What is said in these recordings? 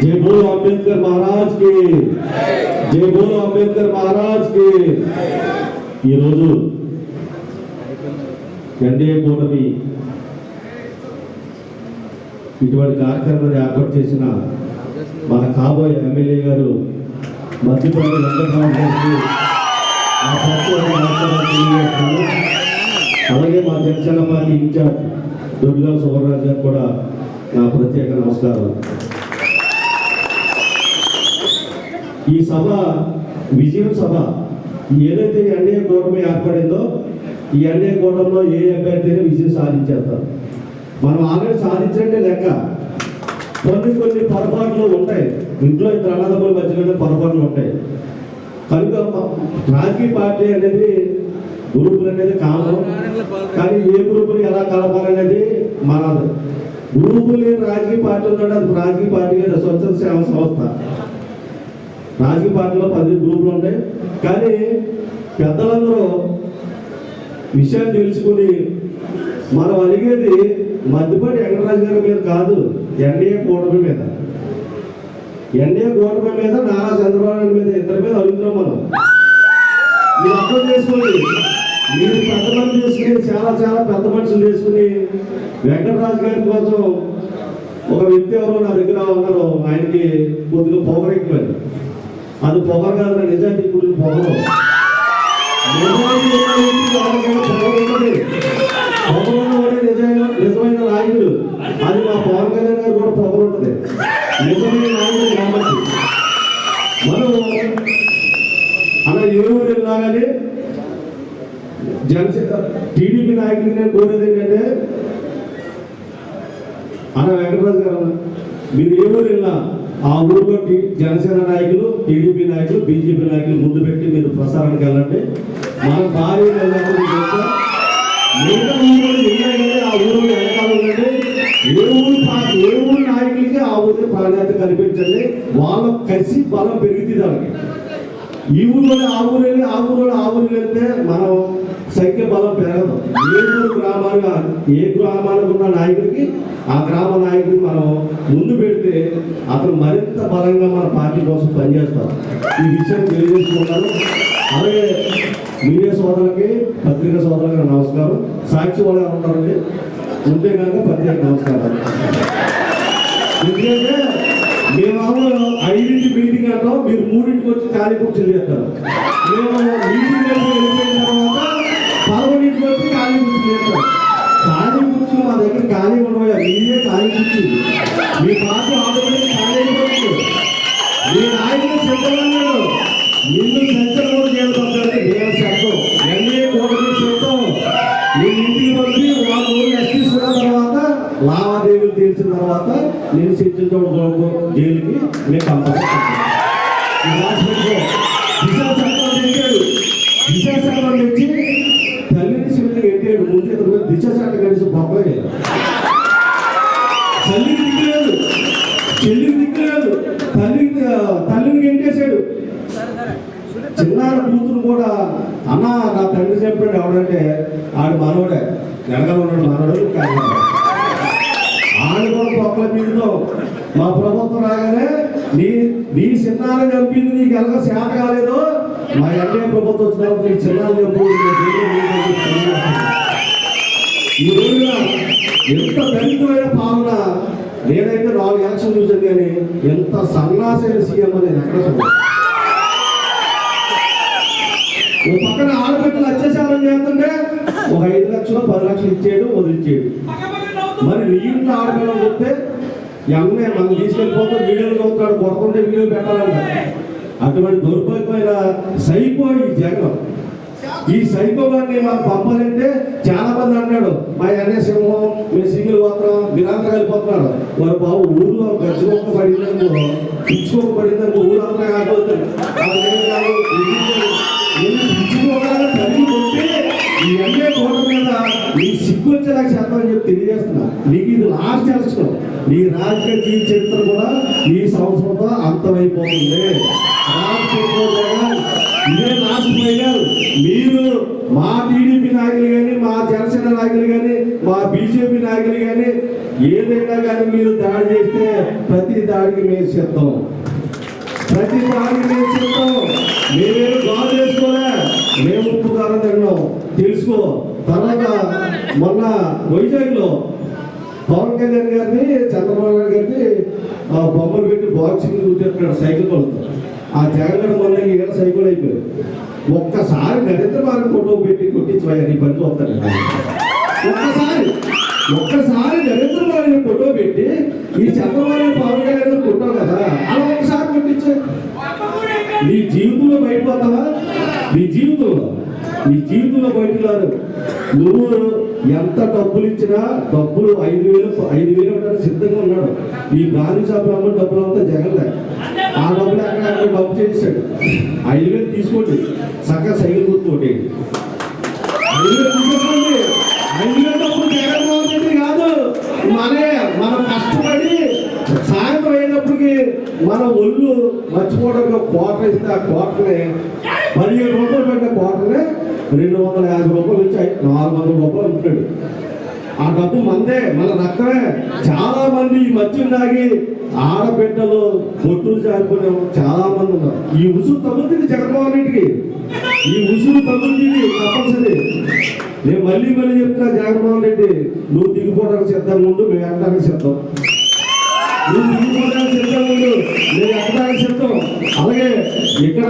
जय बोलो अंबेडकर महाराज की జై బోలో అంబేద్కర్ మహారాజ్ కి ఈరోజు ఎన్డీఏ కూటమి ఇటువంటి కార్యక్రమాన్ని ఏర్పాటు చేసిన మన కాబోయే ఎమ్మెల్యే గారు మధ్యప్రదేశ్ వెంకటరామ గారికి నా ప్రత్యేక నమస్కారాలు తెలియజేస్తున్నాను అలాగే మా జనసేన పార్టీ ఇన్ఛార్జ్ దొడ్డిగా సుబ్రరాజు గారు కూడా నా ప్రత్యేక నమస్కారం ఈ సభ విజయం సభ ఏదైతే ఎన్డీఏ కూటమి ఏర్పడిందో ఈ ఎన్డీఏ కూటమిలో ఏ అభ్యర్థిని విజయం సాధించేస్తారు. మనం ఆల్రెడీ సాధించినట్టే లెక్క. కొన్ని కొన్ని పొరపాట్లు ఉంటాయి. ఇంట్లో ఇద్దరు అన్నదమ్ముల మధ్యలోనే పొరపాట్లు ఉంటాయి. కనుక రాజకీయ పార్టీ అనేది గ్రూపులు అనేది కామన్ కానీ ఏ గ్రూపులు ఎలా కలపాలనేది మనది గ్రూపులు లేని రాజకీయ పార్టీ ఉన్నాడు అది రాజకీయ పార్టీ కదా స్వచ్ఛంద సేవ సంస్థ. రాజకీయ పార్టీలో పది గ్రూపులు ఉంటాయి. కానీ పెద్దలందరూ విషయం తెలుసుకుని మనం అడిగేది మధ్యపాటి వెంకటరాజు గారి మీద కాదు ఎన్డీఏ కూటమి మీద. ఎన్డీఏ కూటమి మీద నారా చంద్రబాబు నాయుడు మీద ఇద్దరి మీద అడుగుతున్నాం మనం. మీరు అర్థం చేసుకోండి. మీరు పెద్ద మంది చేసుకుని చాలా చాలా పెద్ద మనుషులు చేసుకుని వెంకటరాజు గారి కోసం ఒక వ్యక్తి ఎవరో నా దగ్గర ఉన్నారో ఆయనకి కొద్దిగా పొగరు అది పొగరు కాదు నా నిజానికి ఇప్పుడు నిజాయితీ ఉన్న పొగరు నిజమైన నాయకుడు. అది మా పవన్ కళ్యాణ్ గారు కూడా పొగరు ఉంటుంది నిజమైన నాయకుడు కాబట్టి. మనం అలా ఏ ఊరు వెళ్ళినా కానీ జనసేన టీడీపీ నాయకుడిని నేను కోరేది ఏంటంటే అన్న వెంకటరాజు గారు మీరు ఏ ఊరు వెళ్ళినా ఆ ఊరిలో జనసేన నాయకులు టీడీపీ నాయకులు బీజేపీ నాయకులు ముందు పెట్టి మీరు ప్రసారానికి వెళ్ళండి. మనం భారీ ఆ ఊరు వెనకాల ఉండండి. ఏ ఊరు ఏ ఊరు నాయకులకి ఆ ఊరి ప్రాధాన్యత కనిపించండి వాళ్ళ కలిసి బలం పెరుగుతుంది వాళ్ళకి ఈ ఊళ్ళో ఆ ఊరు వెళ్ళి ఆ ఊరిలో ఆ ఊరు వెళ్తే మనం సంఖ్య బలం పెరగదు. ఏ గ్రామాలుగా ఏ గ్రామాలకు ఉన్న నాయకుడికి ఆ గ్రామ నాయకుడికి మనం ముందు పెడితే అతను మరింత బలంగా మన పార్టీ కోసం పనిచేస్తారు ఈ విషయం తెలియజేసుకున్నాను అలాగే మీడియా సోదరులకి పత్రికా సోదరులకి నమస్కారం. సాక్షి వాళ్ళు ఉంటారండి ఉంటే కనుక ప్రత్యేక నమస్కారం. ఎందుకంటే మేము ఐదింటి మీటింగ్ అంటాం మీరు మూడింటికి వచ్చి ఖాళీ కూర్చొని చేస్తారు. మేము మీటింగ్ వెళ్ళిపోయిన తర్వాత ఖాళీ కూర్చొని ఖాళీ కూర్చుని మా దగ్గర ఖాళీ ఉండవయ్యా మీరే ఖాళీ కూర్చుంది మీ పార్టీ ఆల్రెడీ ఖాళీ అయిపోతుంది మీ నాయకులు సిద్ధమన్నాడు నిన్ను సంచలనం చేయబడతాడు నేను శబ్దం ఎన్ఏ కూటమి శబ్దం మీ ఇంటికి పంపి వాళ్ళ ఊరు ఎస్టీసుకున్న తర్వాత లావాదేవీలు తీర్చిన తర్వాత నేను శిక్షించడం జైలుకి నేను పంపలేదు కూడా అన్న నా తండ్రి చెప్పాడు ఎవడంటే ఆడు మనోడే వెనకాల ఉన్నాడు మనోడు ఆడు కూడా పొక్కల మీదతో మా ప్రభుత్వం రాగానే నీ నీ చిన్నాన్ని చంపింది నీకు ఎలాగ శాఖ కాలేదు. మా ఎన్డీఏ ప్రభుత్వం వచ్చిన నీ చిన్నాన్ని చంపు ఈ రోజున ఎంత దళితమైన పాలన. నేనైతే నాలుగు ఎలక్షన్ చూసాను కానీ ఎంత సన్నాసైన సీఎం అనేది ఎక్కడ చూడాలి ఓ పక్కన ఆడబిడ్డలు అత్యాచారం చేస్తుంటే ఒక ఐదు లక్షలు పది లక్షలు ఇచ్చేయడు వదిలిచ్చేయడు. మరి నీ ఇంట్లో ఆడపిల్లలు చెప్తే ఎమ్మె మనం తీసుకెళ్ళిపోతే వీడియోలు చదువుతాడు కొడుకుంటే వీడియో పెట్టాలంట. అటువంటి దౌర్భాగ్యమైన సైకో ఈ జగన్. ఈ సైకో గారిని మనం పంపాలంటే చాలా మంది అన్నాడు మా అన్నయ్య సింహం మీ సింగిల్ పోతున్నాం మీరందరూ వెళ్ళిపోతున్నారు. వారు బాబు ఊళ్ళో గచ్చిపోక పడిందనుకో పిచ్చుకోక పడిందనుకో ఊరంతా కాకపోతుంది ఈ ఎంఏ కోట మీద నీ సిగ్గు వచ్చేలా చేద్దామని చెప్పి తెలియజేస్తున్నా. నీకు ఇది లాస్ట్ ఎలక్షన్ నీ రాజకీయ జీవిత చరిత్ర కూడా ఈ సంవత్సరంతో అంతమైపోతుంది. రాజకీయ జగన్ ఇదే లాస్ట్ ఫైనల్ మీరు మా టీడీపీ నాయకులు కానీ మా జనసేన నాయకులు కానీ మా బీజేపీ నాయకులు కానీ ఏదైనా కానీ మీరు దాడి చేస్తే ప్రతి దాడికి మేము సిద్ధం. ప్రతి దాన్ని మేము సిద్ధం మేమేమి బాగా చేసుకోలే. మేము ఉప్పు కారం తిన్నాం. తెలుసుకో తర్వాత మొన్న వైజాగ్లో పవన్ కళ్యాణ్ గారిని చంద్రబాబు నాయుడు గారిని ఆ బొమ్మలు పెట్టి బాక్సింగ్ చూపించారు సైకిల్ పడుతుంది ఆ జగన్ మొన్న ఏళ్ళ సైకిల్ అయిపోయారు. ఒక్కసారి నరేంద్ర మోడీ ఫోటో పెట్టి కొట్టించబోయా నీ పని ఒక్కసారి ఒక్కసారి నరేంద్ర మోడీ ఫోటో పెట్టి ఈ చంద్రబాబు పవన్ కళ్యాణ్ ఫోటో కదా అలా నీ జీవితంలో బయటపోతావా నీ జీవితంలో నీ జీవితంలో బయటకు రాదు. నువ్వు ఎంత డబ్బులు ఇచ్చినా డబ్బులు ఐదు వేలు ఐదు వేలు ఇవ్వడానికి సిద్ధంగా ఉన్నాడు. ఈ గాంధీ షాపులు అమ్మ డబ్బులు అంతా జగన్లే ఆ డబ్బులు అక్కడ అక్కడ డబ్బు చేసాడు ఐదు వేలు తీసుకోండి. సగం సైకిల్ గుర్తుకోండి. ఐదు వేలు తీసుకోండి. ఐదు వేలు డబ్బులు జగన్మోహన్ రెడ్డి కాదు మనే మన ఒళ్ళు మర్చిపోవడానికి క్వార్టర్ కోట ఇస్తే ఆ క్వార్టర్నే పదిహేను రూపాయలు పెట్టిన క్వార్టర్నే రెండు వందల యాభై రూపాయలు నుంచి నాలుగు వందల రూపాయలు ఉంటాడు. ఆ డబ్బు మందే మన రక్తమే. చాలా మంది ఈ మద్యం తాగి ఆడబిడ్డలు బొట్టులు జారిపోయిన చాలా మంది ఉన్నారు. ఈ ఉసురు తగులుతుంది జగన్మోహన్ రెడ్డికి. ఈ ఉసురు తగులుతుంది తప్పనిసరి. నేను మళ్ళీ మళ్ళీ చెప్తున్నా జగన్మోహన్ రెడ్డి నువ్వు దిగిపోవడానికి సిద్ధంగా ఉండు మేము వెళ్ళడానికి సిద్ధం. నువ్వు మేము ఎక్కడానికి చెప్తాం అలాగే ఇక్కడ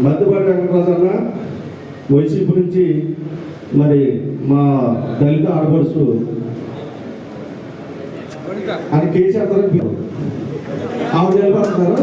మధ్యపాటి వెంకటరాజన్న వైసీపీ నుంచి మరి మా దళిత ఆడపడుచు అది కేసీఆర్ తరఫు ఆవిడ నిలబడతారు